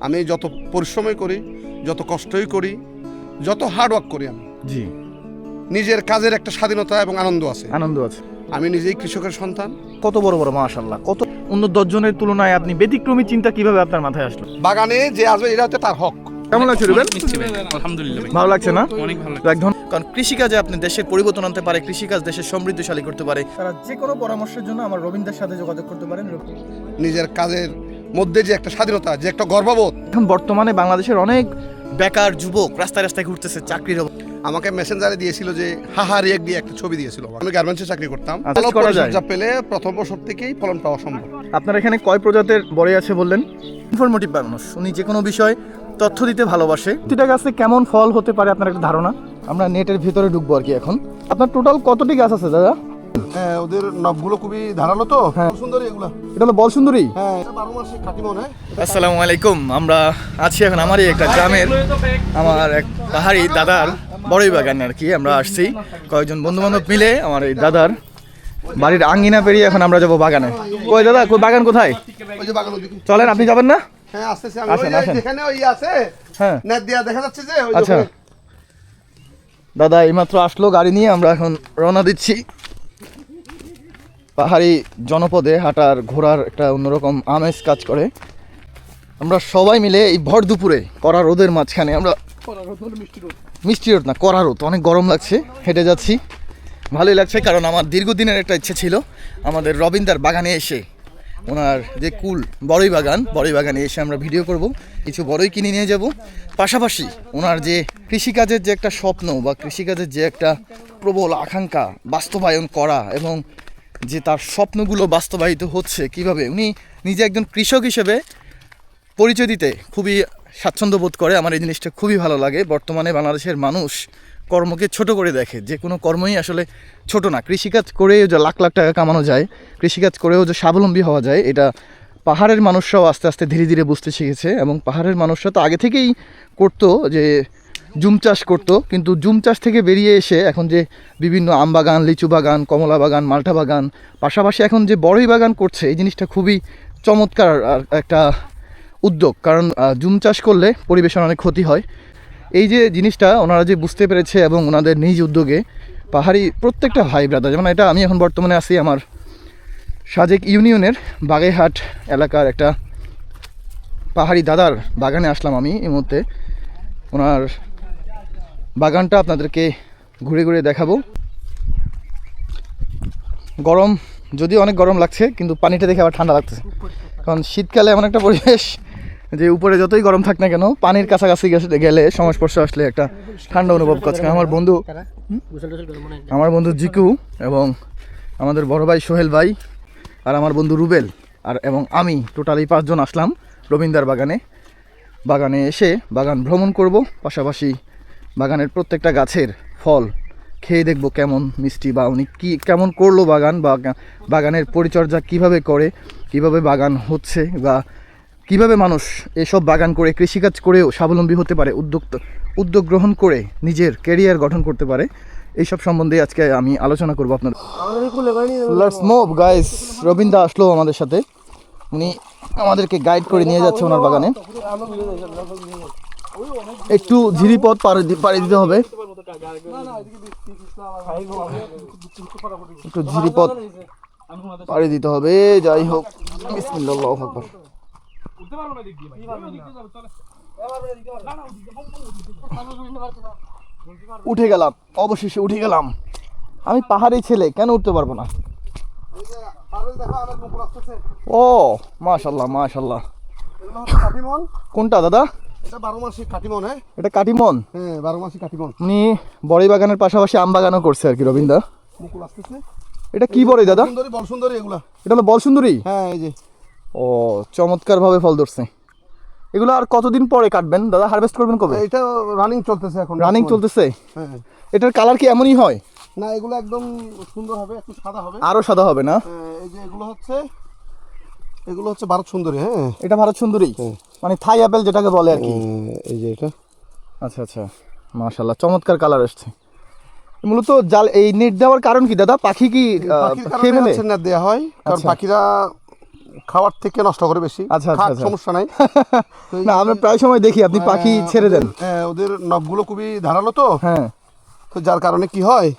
আমি যত পরিশ্রমই করি যত কষ্টই করি যত হার্ড ওয়ার্ক করি আমি জি। নিজের কাজের একটা স্বাধীনতা এবং আনন্দ আছে। আনন্দ আছে। আমি নিজেই কৃষকের সন্তান। কত বড় বড় মাশাল্লাহ কত অন্য দশজনের তুলনায় আপনি ব্যতিক্রমী চিন্তা কীভাবে আপনার মাথায় আসলো? বাগানে যে আসবে এটা হচ্ছে তার হক। কেমন লাগছে রুবেল? আলহামদুলিল্লাহ। ভালো লাগছে না? অনেক ভালো এক ধরনের কারণ কৃষিকাজে আপনি দেশের পরিবর্তন আনতে পারে কৃষিকাজ দেশের সমৃদ্ধশালী করতে পারে। তারা যে কোনো পরামর্শের জন্য আমার রবীন্দ্রের সাথে যোগাযোগ করতে পারেন নিজের কাজের মধ্যে যে একটা স্বাধীনতা যে একটা গর্ববোধ। এখন বর্তমানে বাংলাদেশের অনেক বেকার যুবক রাস্তায় রাস্তায় ঘুরতেছে চাকরির। আমাকে মেসেঞ্জারে দিয়েছিল যে হাহা রিয়েক দিয়ে একটা ছবি দিয়েছিল। আমি গার্মেন্টসে চাকরি করতাম। আচ্ছা, ভালো করা যায়। পেলে প্রথম বছর থেকেই ফলন পাওয়া সম্ভব। আপনার এখানে কয় প্রজাতের বড়ই আছে বললেন? ইনফরমেটিভ মানুষ উনি যে কোনো বিষয় তথ্য দিতে ভালোবাসে। প্রতিটা গাছে কেমন ফল হতে পারে আপনার একটা ধারণা? আমরা নেটের ভিতরে ঢুকবো আর কি এখন। আপনার টোটাল কতটি গাছ আছে দাদা? হ্যাঁ ওদের নখগুলো খুবই ধারালো তো। হ্যাঁ। সুন্দর এগুলো। এটা হলো বল সুন্দরী। হ্যাঁ বারো মাসে খাঁটি মনে আসসালামু আলাইকুম আমরা আছি এখন আমারই একটা গ্রামের আমার এক পাহাড়ি দাদার বড়ই বাগানে আর কি আমরা আসছি। কয়েকজন বন্ধু বান্ধব মিলে আমার এই দাদার বাড়ির আঙ্গিনা পেরিয়ে এখন আমরা যাব বাগানে। ওই দাদা কই বাগান কোথায়? ওই যে বাগান চলেন আপনি যাবেন না? হ্যাঁ আসতেছি আমি। আসেন, আসেন। যেখানে ওই আছে হ্যাঁ। নেট দিয়া দেখা যাচ্ছে যে ওই আচ্ছা। দাদা এইমাত্র আসলো গাড়ি নিয়ে আমরা এখন রওনা দিচ্ছি। পাহাড়ি জনপদে হাঁটার ঘোরার একটা অন্যরকম আমেজ কাজ করে। আমরা সবাই মিলে এই ভর দুপুরে কড়া রোদের মাঝখানে আমরা মিষ্টি রোদ না কড়া রোদ অনেক গরম লাগছে হেঁটে যাচ্ছি। ভালোই লাগছে কারণ আমার দীর্ঘদিনের একটা ইচ্ছে ছিল আমাদের রবীন্দার বাগানে এসে ওনার যে কুল বড়ই বাগান বড়ই বাগানে এসে আমরা ভিডিও করব কিছু বড়ই কিনে নিয়ে যাব। পাশাপাশি ওনার যে কৃষিকাজের যে একটা স্বপ্ন বা কৃষিকাজের যে একটা প্রবল আকাঙ্ক্ষা বাস্তবায়ন করা এবং যে তার স্বপ্নগুলো বাস্তবায়িত হচ্ছে কীভাবে। উনি নিজে একজন কৃষক হিসেবে পরিচয় দিতে খুবই স্বাচ্ছন্দ্য বোধ করে। আমার এই জিনিসটা খুবই ভালো লাগে। বর্তমানে বাংলাদেশের মানুষ কর্মকে ছোট করে দেখে। যে কোনো কর্মই আসলে ছোট না। কৃষিকাজ করেও যে লাখ লাখ টাকা কামানো যায়, কৃষিকাজ করেও যে স্বাবলম্বী হওয়া যায়, এটা পাহাড়ের মানুষরাও আস্তে আস্তে ধীরে ধীরে বুঝতে শিখেছে। এবং পাহাড়ের মানুষরা তো আগে থেকেই করতো যে জুম চাষ করতো, কিন্তু জুম চাষ থেকে বেরিয়ে এসে এখন যে বিভিন্ন আম বাগান, লিচু বাগান, কমলা বাগান, মাল্টা বাগান, পাশাপাশি এখন যে বড়ই বাগান করছে, এই জিনিসটা খুবই চমৎকার একটা উদ্যোগ। কারণ জুম চাষ করলে পরিবেশের অনেক ক্ষতি হয়। এই যে জিনিসটা ওনারা যে বুঝতে পেরেছে এবং ওনাদের নিজ উদ্যোগে, পাহাড়ি প্রত্যেকটা ভাই ব্রাদার, যেমন এটা আমি এখন বর্তমানে আছি আমার সাজেক ইউনিয়নের বাগেরহাট এলাকার একটা পাহাড়ি দাদার বাগানে আসলাম আমি এই মুহূর্তে। ওনার বাগানটা আপনাদেরকে ঘুরে ঘুরে দেখাবো। গরম, যদিও অনেক গরম লাগছে, কিন্তু পানিটা দেখে আবার ঠান্ডা লাগতেছে। কারণ শীতকালে এমন একটা পরিবেশ যে উপরে যতই গরম থাক না কেন, পানির কাছাকাছি গেলে সংস্পর্শ আসলে একটা ঠান্ডা অনুভব করছে। আমার বন্ধু আমার বন্ধু জিকু এবং আমাদের বড় ভাই সোহেল ভাই আর আমার বন্ধু রুবেল আর এবং আমি টোটাল পাঁচজন আসলাম রবীন্দার বাগানে। বাগানে এসে বাগান ভ্রমণ করব, পাশাপাশি বাগানের প্রত্যেকটা গাছের ফল খেয়ে দেখব কেমন মিষ্টি বা উনি কী, কেমন করল বাগান বা বাগানের পরিচর্যা কীভাবে করে, কীভাবে বাগান হচ্ছে বা কীভাবে মানুষ এসব বাগান করে, কৃষিকাজ করেও স্বাবলম্বী হতে পারে উদ্যোগ উদ্যোগ গ্রহণ করে নিজের ক্যারিয়ার গঠন করতে পারে, এইসব সম্বন্ধে আজকে আমি আলোচনা করব আপনার গাইস রবীন্দা আসলো আমাদের সাথে। উনি আমাদেরকে গাইড করে নিয়ে যাচ্ছে ওনার বাগানে। একটু ঝিরিপথ পাড়ি দি- পাড়ি দিতে হবে। একটু ঝিরিপথ পাড়ি দিতে হবে, যাই হোক। বিসমিল্লাহ উঠে গেলাম, অবশেষে উঠে গেলাম। আমি পাহাড়ি ছেলে, কেন উঠতে পারব না? ও মাশাল্লাহ মাশাল্লাহ কোনটা, দাদা? এটা বারো মাসে কাটিমন হ্যাঁ? এটা কাটিমন হ্যাঁ বারো মাসে কাটিমন উনি বড়ই বাগানের পাশাপাশি আম বাগানও করছে আর কি রবীন্দা মুকুল আসতেছে। এটা কি বড়ই দাদা? সুন্দরী বল সুন্দরী এগুলা। এটা হলো বল সুন্দরী হ্যাঁ এই যে। ও চমৎকার ভাবে ফল ধরছে। এগুলো আর কতদিন পরে কাটবেন? দাদা হারভেস্ট করবেন কবে? এটা রানিং চলতেছে এখন রানিং চলতেছে? হ্যাঁ। এটার কালার কি এমনই হয়? না এগুলো একদম সুন্দর হবে একটু সাদা হবে। আরও সাদা হবে না? হ্যাঁ, এই যে এগুলো হচ্ছে এগুলো হচ্ছে ভারত সুন্দরী হ্যাঁ? এটা ভারত সুন্দরী? মানে থাই অ্যাপেল যেটাকে বলে আর কি। এই যে এটা। আচ্ছা আচ্ছা। মাশাল্লাহ চমৎকার কালার এসছে। মূলত জাল এই নেট দেওয়ার কারণ কি দাদা? পাখি কি খেয়ে কারণে ফেলে? না দেওয়া হয় কারণ আচ্ছা। পাখিরা খাওয়ার থেকে নষ্ট করে বেশি। আচ্ছা, আচ্ছা, আচ্ছা। সমস্যা নাই। না আমরা প্রায় সময় দেখি আপনি পাখি হ্যাঁ, ছেড়ে দেন। ওদের- হ্যাঁ, ওদের নখগুলো খুবই ধারালো তো। হ্যাঁ। তো যার কারণে কি হয়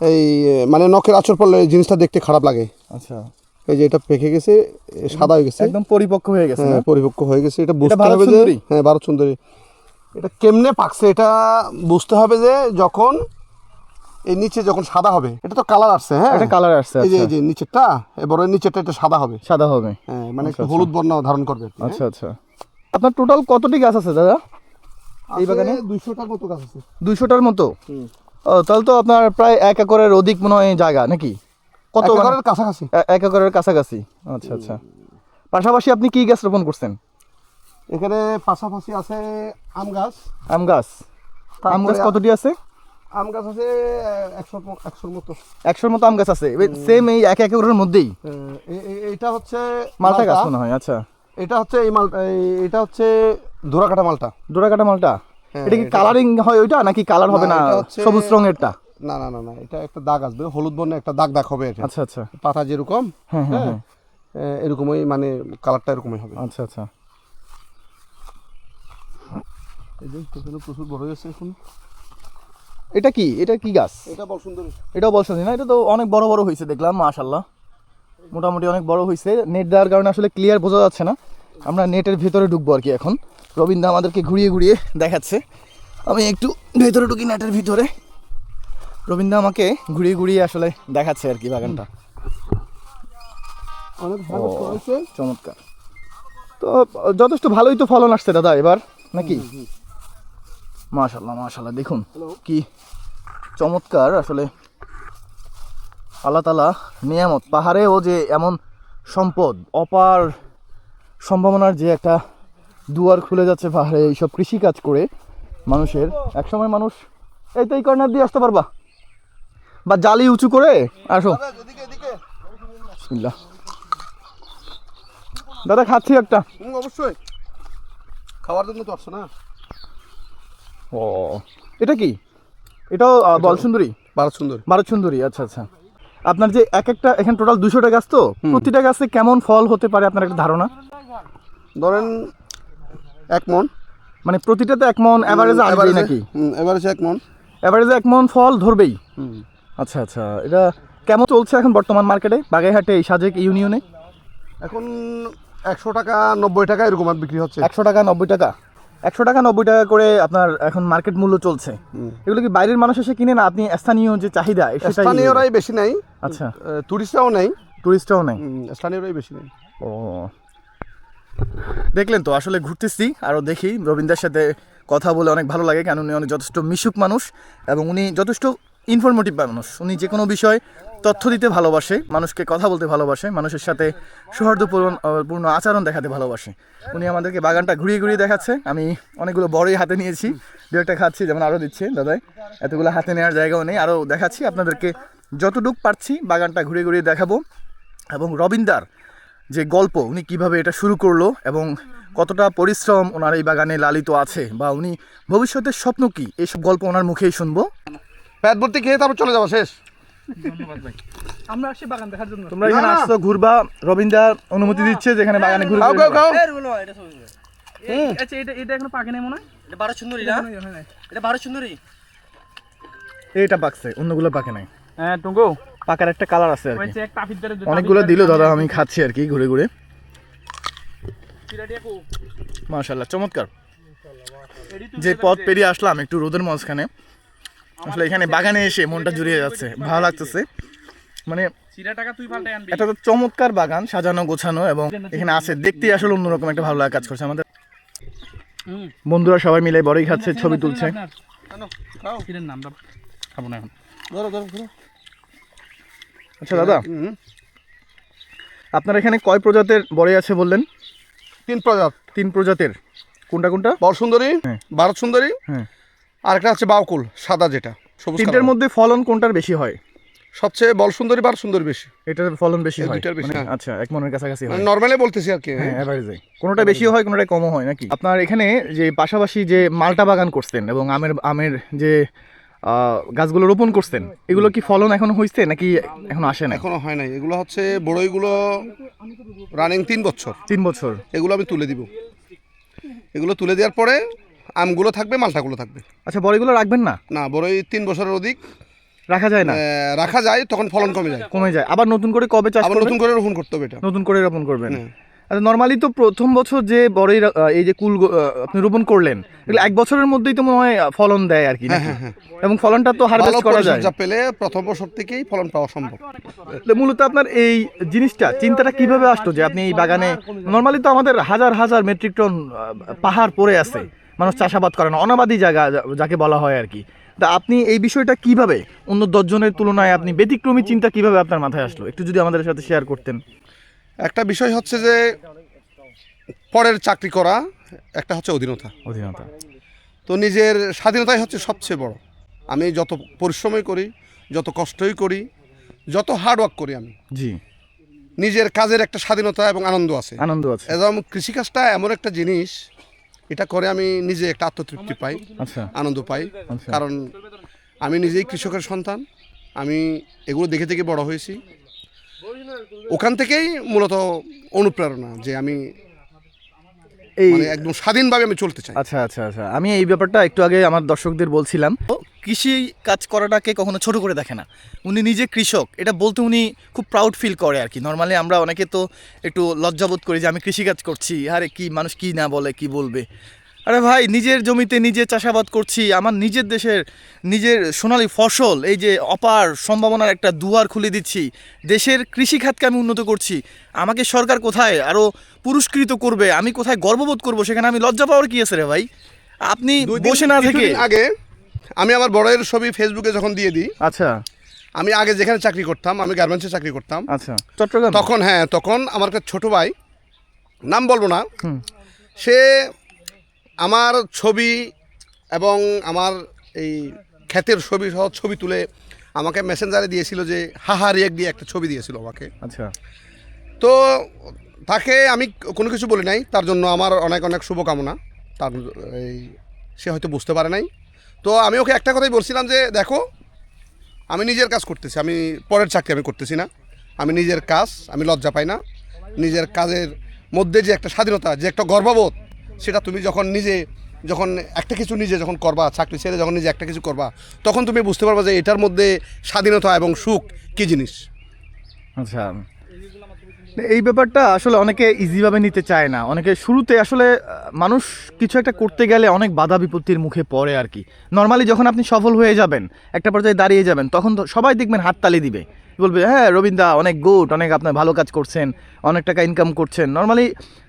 এই মানে নখের আচর পড়লে জিনিসটা দেখতে খারাপ লাগে। আচ্ছা। এই যে এটা পেকে গেছে সাদা হয়ে গেছে। একদম পরিপক্ক হয়ে গেছে হ্যাঁ, পরিপক্ক হয়ে গেছে। এটা বুঝতে হবে যে হ্যাঁ ভারত সুন্দরী। এটা কেমনে পাকছে এটা বুঝতে হবে যে যখন এই নিচে যখন সাদা হবে এটা তো কালার আসছে হ্যাঁ? এটা কালার আসছে এই যে এই আচ্ছা যে নিচেরটা এবার নিচেরটা এটা সাদা হবে। সাদা হবে। হ্যাঁ মানে একটু হলুদ বর্ণ ধারণ করবে। হ্যাঁ। আচ্ছা আচ্ছা। আপনার টোটাল কতটি গাছ আছে দাদা? এই বাগানে? দুইশোটার মতো গাছ আছে। দুইশোটার মতো? ও তাহলে তো আপনার প্রায় এক একরের অধিক মনে হয় জায়গা নাকি? কত একেবারে কাছাকাছি। এক একরের কাছাকাছি। আচ্ছা আচ্ছা। পাশাপাশি আপনি কি গাছ রোপণ করছেন? এখানে পাশাপাশি আছে আম গাছ। আম গাছ। আম গাছ কতটি আছে? আম গাছ আছে একশো একশোর মতো। একশোর মতো আম গাছ আছে। সেম এই এক একরের মধ্যেই? আহ, এ- এ- এইটা হচ্ছে মালটা গাছ মনে হয় আচ্ছা। এটা হচ্ছে এই মালটা এটা হচ্ছে ধুরাকাটা মালটা। ডোরাকাটা মালটা? হ্যাঁ, এটা কি কালারিং হয় ওইটা নাকি কালার হবে না, এটা সবুজ রঙেরটা? না না না না এটা একটা দাগ আসবে। হলুদ বর্ণে একটা দাগ দাগ হবে এটা। আচ্ছা আচ্ছা। পাতা যেরকম হ্যাঁ হ্যাঁ এরকমই মানে কালারটা এরকমই হবে। আচ্ছা আচ্ছা। এই যে এখানে প্রচুর বড় হয়েছে এখন। এটা কি? এটা কি গাছ? এটা বল সুন্দর এটাও বলছেন না এটা তো অনেক বড় বড় হয়েছে দেখলাম মাশাল্লাহ মোটামুটি অনেক বড় হয়েছে। নেট দেওয়ার কারণে আসলে ক্লিয়ার বোঝা যাচ্ছে না। আমরা নেটের ভেতরে ঢুকবো আর কি এখন। রবীন্দ্র আমাদেরকে ঘুরিয়ে ঘুরিয়ে দেখাচ্ছে। আমি একটু ভেতরে ঢুকি নেটের ভিতরে। রবীন্দ্র আমাকে ঘুরিয়ে ঘুরিয়ে আসলে দেখাচ্ছে আর কি বাগানটা। অনেক ভালো চমৎকার। তো যথেষ্ট ভালোই তো ফলন আসছে দাদা এবার নাকি? মাশাল্লাহ মাশাল্লাহ দেখুন কি চমৎকার আসলে আল্লাহ তালা নিয়ামত পাহাড়েও যে এমন সম্পদ অপার সম্ভাবনার যে একটা দুয়ার খুলে যাচ্ছে পাহাড়ে এইসব কৃষিকাজ করে মানুষের একসময় মানুষ এই তো এই কর্নার দিয়ে আসতে পারবা। বা জালি উঁচু করে আসো। দাদা খাচ্ছি একটা। অবশ্যই। খাওয়ার জন্য তো আসছো না? ও এটা কি? এটাও আহ, বল সুন্দরী ভারত সুন্দর ভারত সুন্দরী আচ্ছা আচ্ছা। আপনার যে এক একটা এখানে টোটাল দুশোটা গাছ তো প্রতিটা গাছে কেমন ফল হতে পারে আপনার একটা ধারণা? ধরেন এক মন। মানে প্রতিটাতে এক মন অ্যাভারেজ আসবেই নাকি? এভারেজে এক মন। অ্যাভারেজে এক মন ফল ধরবেই। হুম। আচ্ছা আচ্ছা। এটা কেমন চলছে এখন বর্তমান মার্কেটে? বাগাইহাটে এই সাজেক ইউনিয়নে? এখন একশো টাকা নব্বই টাকা এরকম আর বিক্রি হচ্ছে। একশো টাকা নব্বই টাকা। একশো টাকা নব্বই টাকা করে আপনার এখন মার্কেট মূল্য চলছে। এগুলো কি বাইরের মানুষ এসে কিনে না আপনি স্থানীয় যে চাহিদা স্থানীয়রাই বেশি নাই আচ্ছা। টুরিস্টরাও নেই টুরিস্টও নেই স্থানীয়রাই বেশি নেই ও। দেখলেন তো আসলে ঘুরতেছি আরও দেখি। রবীন্দ্রের সাথে কথা বলে অনেক ভালো লাগে কারণ উনি অনেক যথেষ্ট মিশুক মানুষ এবং উনি যথেষ্ট ইনফরমেটিভ মানুষ। উনি যে কোনো বিষয় তথ্য দিতে ভালোবাসে, মানুষকে কথা বলতে ভালোবাসে, মানুষের সাথে সৌহার্দ্যপূর্ণ পূর্ণ আচরণ দেখাতে ভালোবাসে। উনি আমাদেরকে বাগানটা ঘুরিয়ে ঘুরিয়ে দেখাচ্ছে। আমি অনেকগুলো বড়ই হাতে নিয়েছি। দু একটা খাচ্ছি, যেমন আরও দিচ্ছে, দাদাই। এতগুলো হাতে নেওয়ার জায়গাও নেই আরও দেখাচ্ছি। আপনাদেরকে যতটুক পারছি বাগানটা ঘুরিয়ে ঘুরিয়ে দেখাবো। এবং রবীন্দার যে গল্প, উনি কীভাবে এটা শুরু করল এবং কতটা পরিশ্রম ওনার এই বাগানে লালিত আছে, বা উনি ভবিষ্যতের স্বপ্ন কী এইসব গল্প ওনার মুখেই শুনব। পেট ভর্তি খেয়ে তারপর চলে যাব শেষ। আমরা আসছি বাগান দেখার জন্য। তোমরা এখানে না, না। আসছো ঘুরবা। রবীন্দার অনুমতি দিচ্ছে যেখানে বাগানে ঘুরবে। খাও খাও খাও। আচ্ছা এটা এটা এখনও পাকে নাই মনে হয়? এটা ভারত সুন্দরী না? এখনও হয় নাই। এটা ভারত সুন্দরী। এইটা পাকছে অন্যগুলো পাকে নাই। হ্যাঁ টুঙ্গো পাকার একটা কালার আছে আর কি। অনেকগুলো দিল দাদা আমি খাচ্ছি আর কি ঘুরে ঘুরে। মাশাল্লাহ চমৎকার। যে পথ পেরিয়ে আসলাম একটু রোদের মাঝখানে। আসলে এখানে বাগানে এসে মনটা জুড়িয়ে যাচ্ছে ভালো লাগতেছে। মানে এটা তো চমৎকার বাগান সাজানো গোছানো এবং এখানে আছে দেখতেই আসলে অন্যরকম একটা ভালো লাগা কাজ করছে আমাদের। বন্ধুরা সবাই মিলে বড়ই খাচ্ছে ছবি তুলছে। খাব না এখন আচ্ছা দাদা। আপনার এখানে কয় প্রজাতের বড়ই আছে বললেন? তিন প্রজাত। তিন প্রজাতের। কোনটা কোনটা? বর সুন্দরী। ভারত সুন্দরী হ্যাঁ। আর একটা আছে বাউকুল সাদা যেটা সবুজ তিনটার মধ্যে ফলন কোনটার বেশি হয়? সবচেয়ে বল সুন্দরী ভারত সুন্দরী বেশি। এটার ফলন বেশি হয় দুইটার বেশি, মানে হ্যাঁ। আচ্ছা এক মনের কাছাকাছি হয়। নর্মালি বলতেছি আর কি হ্যাঁ। অ্যাভারেজে কোনোটা বেশি হয় কোনোটা কমও হয় নাকি? আপনার এখানে যে পাশাপাশি যে মালটা বাগান করছেন এবং আমের আমের যে গাছগুলো রোপণ করছেন এগুলো কি ফলন এখনও হয়েছে নাকি এখন আসে না এখনও হয় নাই। এগুলো হচ্ছে বড়ইগুলো রানিং তিন বছর। তিন বছর। এগুলো আমি তুলে দিব। এগুলো তুলে দেওয়ার পরে আমগুলো থাকবে মালটাগুলো থাকবে। আচ্ছা বড়িগুলো রাখবেন না? না বড়ই তিন বছরের অধিক। রাখা যায় না? রাখা যায় তখন ফলন কমে যায়। কমে যায়। আবার নতুন করে কবে চাষ আবার করবেন? নতুন করে রোপণ করতে হবে এটা। নতুন করে রোপণ করবেন। আচ্ছা নর্মালি তো প্রথম বছর যে বড়ই এই যে কুল আপনি রোপণ করলেন এগুলো এক বছরের মধ্যেই তো মনে হয় ফলন দেয় আর কি নাকি? এবং ফলনটা তো হারভেস্ট করা যায়। পরিচর্যা পেলে প্রথম বছর থেকেই ফলন পাওয়া সম্ভব। মূলত আপনার এই জিনিসটা চিন্তাটা কীভাবে আসতো যে আপনি এই বাগানে নর্মালি তো আমাদের হাজার হাজার মেট্রিক টন পাহাড় পড়ে আছে। মানুষ চাষাবাদ করে না অনাবাদী জায়গা যাকে বলা হয় আর কি। তা আপনি এই বিষয়টা কীভাবে অন্য দশজনের তুলনায় আপনি ব্যতিক্রমী চিন্তা কীভাবে আপনার মাথায় আসলো? একটু যদি আমাদের সাথে শেয়ার করতেন। একটা বিষয় হচ্ছে যে পরের চাকরি করা একটা হচ্ছে অধীনতা। অধীনতা। তো নিজের স্বাধীনতাই হচ্ছে সবচেয়ে বড়। আমি যত পরিশ্রমই করি যত কষ্টই করি যত হার্ড ওয়ার্ক করি আমি জি। নিজের কাজের একটা স্বাধীনতা এবং আনন্দ আছে। আনন্দ আছে। এবং কৃষিকাজটা এমন একটা জিনিস এটা করে আমি নিজে একটা আত্মতৃপ্তি পাই আচ্ছা। আনন্দ পাই। আচ্ছা। কারণ আমি নিজেই কৃষকের সন্তান আমি এগুলো দেখে দেখে বড় হয়েছি। ওখান থেকেই মূলত অনুপ্রেরণা যে আমি এই মানে একদম স্বাধীনভাবে আমি চলতে চাই। আচ্ছা আচ্ছা আচ্ছা। আমি এই ব্যাপারটা একটু আগে আমার দর্শকদের বলছিলাম। কৃষি কাজ করাটাকে কখনো ছোট করে দেখে না। উনি নিজে কৃষক। এটা বলতে উনি খুব প্রাউড ফিল করে আর কি নর্মালি আমরা অনেকে তো একটু লজ্জাবোধ করি যে আমি কৃষিকাজ করছি। আরে কি মানুষ কি না বলে কি বলবে? আরে ভাই নিজের জমিতে নিজে চাষাবাদ করছি আমার নিজের দেশের নিজের সোনালী ফসল এই যে অপার সম্ভাবনার একটা দুয়ার খুলে দিচ্ছি দেশের কৃষিখাতকে আমি উন্নত করছি আমাকে সরকার কোথায় আরও পুরস্কৃত করবে আমি কোথায় গর্ববোধ করব সেখানে আমি লজ্জা পাওয়ার কি আছে রে ভাই? আপনি বসে না থেকে আগে আমি আমার বড়ের ছবি ফেসবুকে যখন দিয়ে দিই আচ্ছা। আমি আগে যেখানে চাকরি করতাম আমি গার্মেন্টসে চাকরি করতাম। আচ্ছা চট্টগ্রাম? তখন হ্যাঁ তখন আমার একটা ছোট ভাই নাম বলব না সে আমার ছবি এবং আমার এই ক্ষেতের ছবি সহ ছবি তুলে আমাকে মেসেঞ্জারে দিয়েছিল যে হাহা রিয়েক দিয়ে একটা ছবি দিয়েছিল আমাকে। আচ্ছা। তো তাকে আমি কোনো কিছু বলি নাই তার জন্য আমার অনেক অনেক শুভকামনা। তার এই সে হয়তো বুঝতে পারে নাই। তো আমি ওকে একটা কথাই বলছিলাম যে দেখো আমি নিজের কাজ করতেছি আমি পরের চাকরি আমি করতেছি না। আমি নিজের কাজ আমি লজ্জা পাই না। নিজের কাজের মধ্যে যে একটা স্বাধীনতা যে একটা গর্ববোধ সেটা তুমি যখন নিজে, যখন একটা কিছু নিজে যখন করবা, চাকরি ছেড়ে যখন নিজে একটা কিছু করবা, তখন তুমি বুঝতে পারবা যে এটার মধ্যে স্বাধীনতা এবং সুখ কী জিনিস। আচ্ছা। এই ব্যাপারটা আসলে অনেকে ইজিভাবে নিতে চায় না। অনেকে শুরুতে আসলে মানুষ কিছু একটা করতে গেলে অনেক বাধা বিপত্তির মুখে পড়ে আর কি। নর্মালি যখন আপনি সফল হয়ে যাবেন, একটা পর্যায়ে দাঁড়িয়ে যাবেন, তখন সবাই দেখবেন হাততালি দিবে। বলবে? হ্যাঁ রবীন্দা অনেক গুড অনেক আপনার ভালো কাজ করছেন অনেক টাকা ইনকাম করছেন। নর্মালি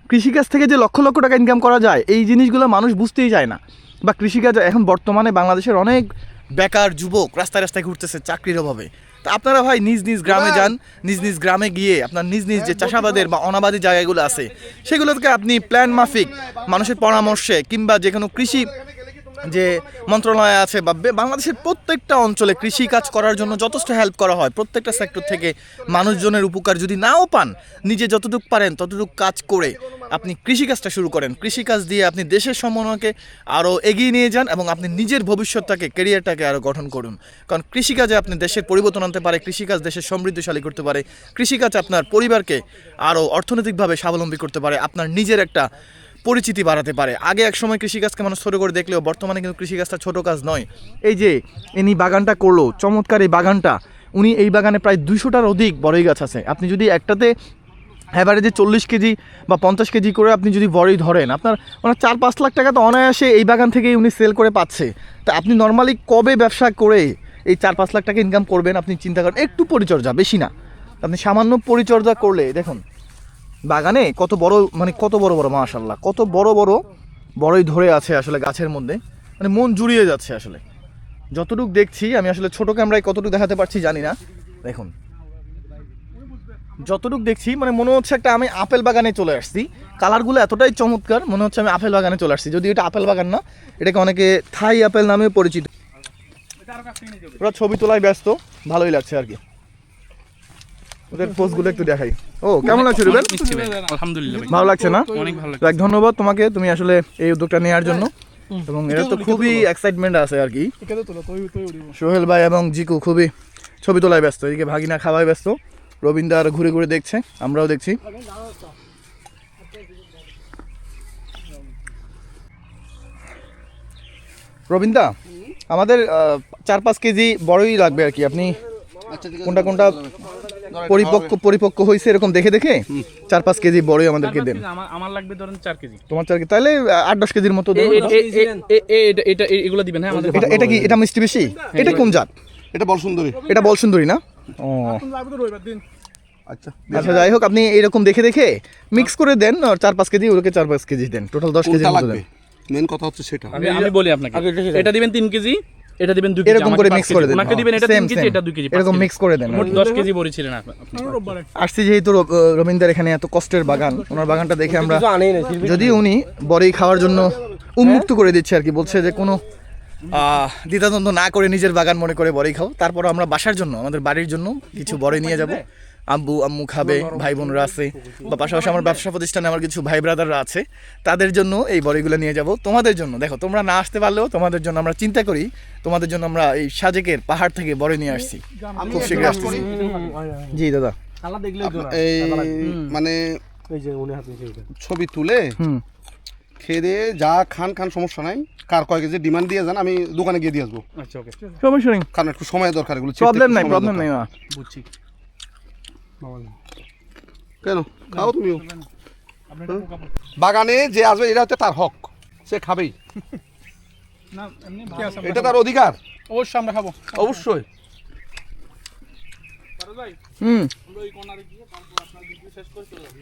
কৃষিকাজ থেকে যে লক্ষ লক্ষ টাকা ইনকাম করা যায় এই জিনিসগুলো মানুষ বুঝতেই যায় না। বা কৃষিকাজ এখন বর্তমানে বাংলাদেশের অনেক বেকার যুবক রাস্তায় রাস্তায় ঘুরতেছে চাকরির অভাবে। তা আপনারা ভাই নিজ নিজ গ্রামে যান নিজ নিজ গ্রামে গিয়ে আপনার নিজ নিজ যে চাষাবাদের বা অনাবাদী জায়গাগুলো আছে সেগুলোকে আপনি প্ল্যান মাফিক মানুষের পরামর্শে কিংবা যে কোনো কৃষি যে মন্ত্রণালয় আছে বা বাংলাদেশের প্রত্যেকটা অঞ্চলে কৃষি কাজ করার জন্য যথেষ্ট হেল্প করা হয়। প্রত্যেকটা সেক্টর থেকে মানুষজনের উপকার যদি নাও পান, নিজে যতটুকু পারেন ততটুকু কাজ করে আপনি কৃষিকাজটা শুরু করেন। কৃষিকাজ দিয়ে আপনি দেশের সম্মানকে আরও এগিয়ে নিয়ে যান এবং আপনি নিজের ভবিষ্যৎটাকে কেরিয়ারটাকে আরও গঠন করুন। কারণ কৃষিকাজে আপনি দেশের পরিবর্তন আনতে পারে, কৃষিকাজ দেশের সমৃদ্ধশালী করতে পারে। কৃষিকাজ আপনার পরিবারকে আরও অর্থনৈতিকভাবে স্বাবলম্বী করতে পারে। আপনার নিজের একটা পরিচিতি বাড়াতে পারে। আগে এক সময় কৃষিকাজকে মানুষ ছোটো করে দেখলেও বর্তমানে কিন্তু কৃষিকাজটা ছোটো কাজ নয়। এই যে ইনি বাগানটা করল, চমৎকার এই বাগানটা, উনি এই বাগানে প্রায় দুইশোটার অধিক বড়ই গাছ আছে। আপনি যদি একটাতে অ্যাভারেজে চল্লিশ কেজি বা পঞ্চাশ কেজি করে আপনি যদি বড়ই ধরেন, আপনার মানে চার পাঁচ লাখ টাকা তো অনায়াসে এই বাগান থেকেই উনি সেল করে পাচ্ছে। তা আপনি নর্মালি কবে ব্যবসা করে এই চার পাঁচ লাখ টাকা ইনকাম করবেন, আপনি চিন্তা করেন, একটু পরিচর্যা, বেশি না। আপনি সামান্য পরিচর্যা করলে, দেখুন বাগানে কত বড় মানে কত বড় বড় মাশাল্লাহ কত বড় বড়, বড়ই ধরে আছে আসলে গাছের মধ্যে। মানে মন জুড়িয়ে যাচ্ছে আসলে। যতটুকু দেখছি, আমি আসলে ছোট ক্যামেরায় কতটুকু দেখাতে পারছি জানি না। দেখুন। যতটুকু দেখছি মানে মনে হচ্ছে একটা আমি আপেল বাগানে চলে আসছি। কালারগুলো এতটাই চমৎকার, মনে হচ্ছে আমি আপেল বাগানে চলে আসছি। যদি এটা আপেল বাগান না, এটাকে অনেকে থাই আপেল নামে পরিচিত। ওরা ছবি তোলায় ব্যস্ত, ভালোই লাগছে আর কি। ওদের পোস্টগুলো একটু দেখাই। ও কেমন লাগছে রুবেল? ভাই। আলহামদুলিল্লাহ ভালো লাগছে না? অনেক ভালো ধন্যবাদ তোমাকে তুমি আসলে এই উদ্যোগটা নেওয়ার জন্য। এবং এরা তো খুবই এক্সাইটমেন্ট আছে আর কি। সোহেল ভাই এবং জিকু খুবই ছবি তোলায় ব্যস্ত এদিকে ভাগিনা খাওয়ায় ব্যস্ত। রবীন্দ্র ঘুরে ঘুরে দেখছে আমরাও দেখছি। রবীন্দ্রা আমাদের আহ, চার পাঁচ কেজি বড়ই লাগবে আর কি। আপনি কোনটা কোনটা? পরিপক্ক পরিপক্ক হয়েছে এরকম দেখে দেখে? চার পাঁচ কেজি বড়ই আমাদেরকে দেন। আমার লাগবে ধরেন চার কেজি। তোমার চার কেজি তাহলে আট দশ কেজির মতো দেন। এটা এটা এগুলো দিবেন হ্যাঁ এটা এটা কি এটা মিষ্টি বেশি? এটা কোন জাত? এটা বল সুন্দরী এটা বল সুন্দরী না? ও। লাগবে তো রবিবার দিন। আচ্ছা আচ্ছা যাই হোক আপনি এরকম দেখে দেখে মিক্স করে দেন আর চার পাঁচ কেজি ওকে চার পাঁচ কেজি দেন। টোটাল দশ কেজি লাগবে। মেন কথা হচ্ছে সেটা। আমি আমি বলি আপনাকে। এটা দিবেন তিন কেজি এটা দিবেন 2 কেজি এরকম করে মিক্স করে দেন। ওনাকে দিবেন এটা 3 কেজি এটা 2 কেজি এরকম মিক্স করে দেন। মোট দশ কেজি বড়ি ছিলেন আপনি আসছি যেহেতু রব- রবীন্দ্র এখানে এত কষ্টের বাগান ওনার বাগানটা দেখে আমরা যদি উনি বড়ি খাওয়ার জন্য উন্মুক্ত করে দিচ্ছে আর কি বলছে যে কোনো আহ, দ্বিধাদ্বন্দ্ব না করে নিজের বাগান মনে করে বড়ি খাও। তারপর আমরা বাসার জন্য আমাদের বাড়ির জন্য কিছু বড়ি নিয়ে যাব। আব্বু আম্মু খাবে ভাই বোনরা আছে। বা পাশাপাশি আমার ব্যবসা প্রতিষ্ঠানে আমার কিছু ভাই ব্রাদাররা আছে। তাদের জন্য এই বড়িগুলো নিয়ে যাব। তোমাদের জন্য দেখো তোমরা না আসতে পারলেও তোমাদের জন্য আমরা চিন্তা করি তোমাদের জন্য আমরা এই সাজেকের পাহাড় থেকে বড়ি নিয়ে আসছি। খুব শীঘ্রই আসতেছি। জি দাদা। এই মানে ছবি তুলে হুম। খেয়ে দিয়ে যা খান খান সমস্যা নাই। কার কয় কেজি ডিমান্ড দিয়ে যান আমি দোকানে গিয়ে দিয়ে আসব। আচ্ছা ওকে। সমস্যা নেই কারণ একটু সময় দরকার এগুলো প্রবলেম নাই প্রবলেম নাই বুঝছি। কেন? খাও তুমিও পড়ছে। বাগানে যে আসবে এটা হচ্ছে তার হক। সে খাবেই। এটা তার অধিকার। অবশ্যই আমরা খাব। অবশ্যই। হুম। আমরা ওই কর্নারে গিয়ে তারপর আপনার ভিডিও শেষ করে চলে যাব।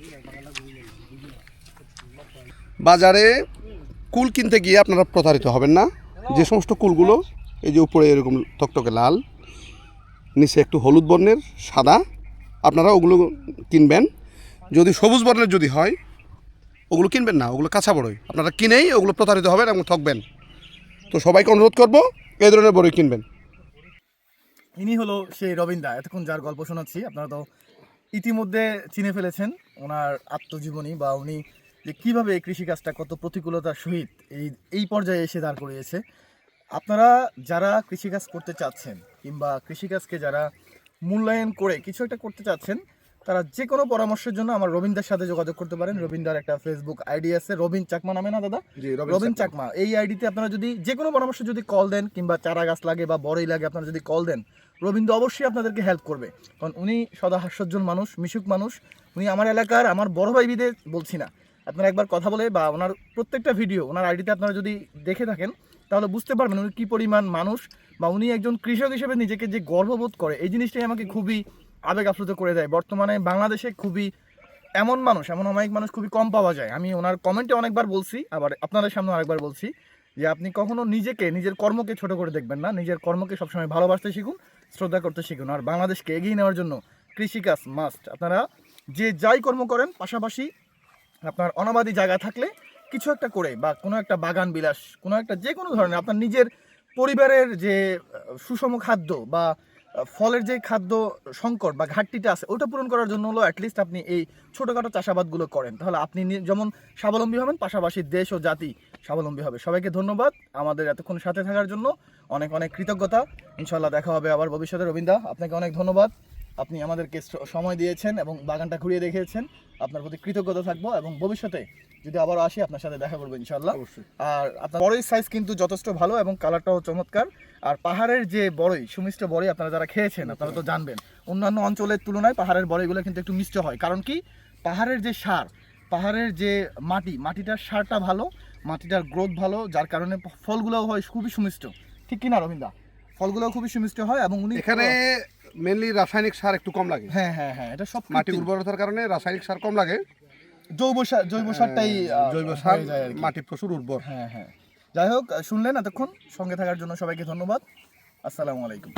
বাজারে কুল কিনতে গিয়ে আপনারা প্রতারিত হবেন না। যে সমস্ত কুলগুলো এই যে উপরে এরকম টকটকে লাল নিচে একটু হলুদ বর্ণের সাদা আপনারা ওগুলো কিনবেন। যদি সবুজ বর্ণের যদি হয়, ওগুলো কিনবেন না, ওগুলো কাঁচা বড়ই। আপনারা কিনেই ওগুলো প্রতারিত হবেন এবং ঠকবেন। তো সবাইকে অনুরোধ করব, এই ধরনের বড়ই কিনবেন। ইনি হলো সেই রবীন্দা এতক্ষণ যার গল্প শোনাচ্ছি, আপনারা তো ইতিমধ্যে চিনে ফেলেছেন ওনার আত্মজীবনী বা উনি যে কীভাবে এই কৃষিকাজটা, কত প্রতিকূলতার সহিত এই এই পর্যায়ে এসে দাঁড় করিয়েছে। আপনারা যারা কৃষিকাজ করতে চাচ্ছেন কিংবা কৃষিকাজকে যারা মূল্যায়ন করে কিছু একটা করতে চাচ্ছেন তারা যে কোনো পরামর্শের জন্য আমার রবীন্দ্রের সাথে যোগাযোগ করতে পারেন। রবীন্দার একটা ফেসবুক আইডি আছে রবীন চাকমা নামে না দাদা? রবিন চাকমা। এই আইডিতে আপনারা যদি যে কোনো পরামর্শ যদি কল দেন কিংবা চারা গাছ লাগে বা বড়ই লাগে আপনারা যদি কল দেন রবীন্দ্র অবশ্যই আপনাদেরকে হেল্প করবে। কারণ উনি সদা হাস্যজ্জ্বল মানুষ মিশুক মানুষ। উনি আমার এলাকার আমার বড় ভাই বিদে বলছি না। আপনারা একবার কথা বলে বা ওনার প্রত্যেকটা ভিডিও ওনার আইডিতে আপনারা যদি দেখে থাকেন তাহলে বুঝতে পারবেন উনি কী পরিমাণ মানুষ বা উনি একজন কৃষক হিসেবে নিজেকে যে গর্ববোধ করে, এই জিনিসটাই আমাকে খুবই আবেগ আপ্লুত করে দেয়। বর্তমানে বাংলাদেশে খুবই এমন মানুষ, এমন অমায়িক মানুষ খুবই কম পাওয়া যায়। আমি ওনার কমেন্টে অনেকবার বলছি, আবার আপনাদের সামনে আরেকবার বলছি যে আপনি কখনো নিজেকে, নিজের কর্মকে ছোট করে দেখবেন না। নিজের কর্মকে সবসময় ভালোবাসতে শিখুন, শ্রদ্ধা করতে শিখুন। আর বাংলাদেশকে এগিয়ে নেওয়ার জন্য কৃষিকাজ মাস্ট আপনারা যে যাই কর্ম করেন, পাশাপাশি আপনার অনাবাদী জায়গা থাকলে কিছু একটা করে বা কোনো একটা বাগান বিলাস, কোনো একটা যে কোনো ধরনের আপনার নিজের পরিবারের যে সুষম খাদ্য বা ফলের যে খাদ্য সংকট বা ঘাটতিটা আছে, ওটা পূরণ করার জন্য হলো অ্যাটলিস্ট আপনি এই ছোটোখাটো চাষাবাদগুলো করেন। তাহলে আপনি যেমন স্বাবলম্বী হবেন, পাশাপাশি দেশ ও জাতি স্বাবলম্বী হবে। সবাইকে ধন্যবাদ আমাদের এতক্ষণ সাথে থাকার জন্য। অনেক অনেক কৃতজ্ঞতা। ইনশাল্লাহ দেখা হবে আবার ভবিষ্যতে। রবীন্দা, আপনাকে অনেক ধন্যবাদ। আপনি আমাদেরকে সময় দিয়েছেন এবং বাগানটা ঘুরিয়ে দেখিয়েছেন। আপনার প্রতি কৃতজ্ঞতা থাকব এবং ভবিষ্যতে যদি আবার আসি আপনার সাথে দেখা করব ইনশাল্লাহ আর আপনার বড়ই সাইজ কিন্তু যথেষ্ট ভালো এবং কালারটাও চমৎকার। আর পাহাড়ের যে বড়ই সুমিষ্ট বড়ই আপনারা যারা খেয়েছেন আপনারা তো জানবেন অন্যান্য অঞ্চলের তুলনায় পাহাড়ের বড়ইগুলো কিন্তু একটু মিষ্ট হয়। কারণ কি? পাহাড়ের যে সার পাহাড়ের যে মাটি মাটিটার সারটা ভালো মাটিটার গ্রোথ ভালো যার কারণে ফলগুলোও হয় খুবই সুমিষ্ট। ঠিক কি না রবীন্দা ফলগুলোও খুবই সুমিষ্ট হয় এবং উনি এখানে মেনলি রাসায়নিক সার একটু কম লাগে। হ্যাঁ হ্যাঁ হ্যাঁ এটা সব মাটি উর্বরতার কারণে রাসায়নিক সার কম লাগে। জৈব সার জৈব সারটাই জৈব সার হয়ে যায় মাটি প্রচুর উর্বর। হ্যাঁ হ্যাঁ। যাই হোক শুনলেন এতক্ষণ। সঙ্গে থাকার জন্য সবাইকে ধন্যবাদ। আসসালামু আলাইকুম।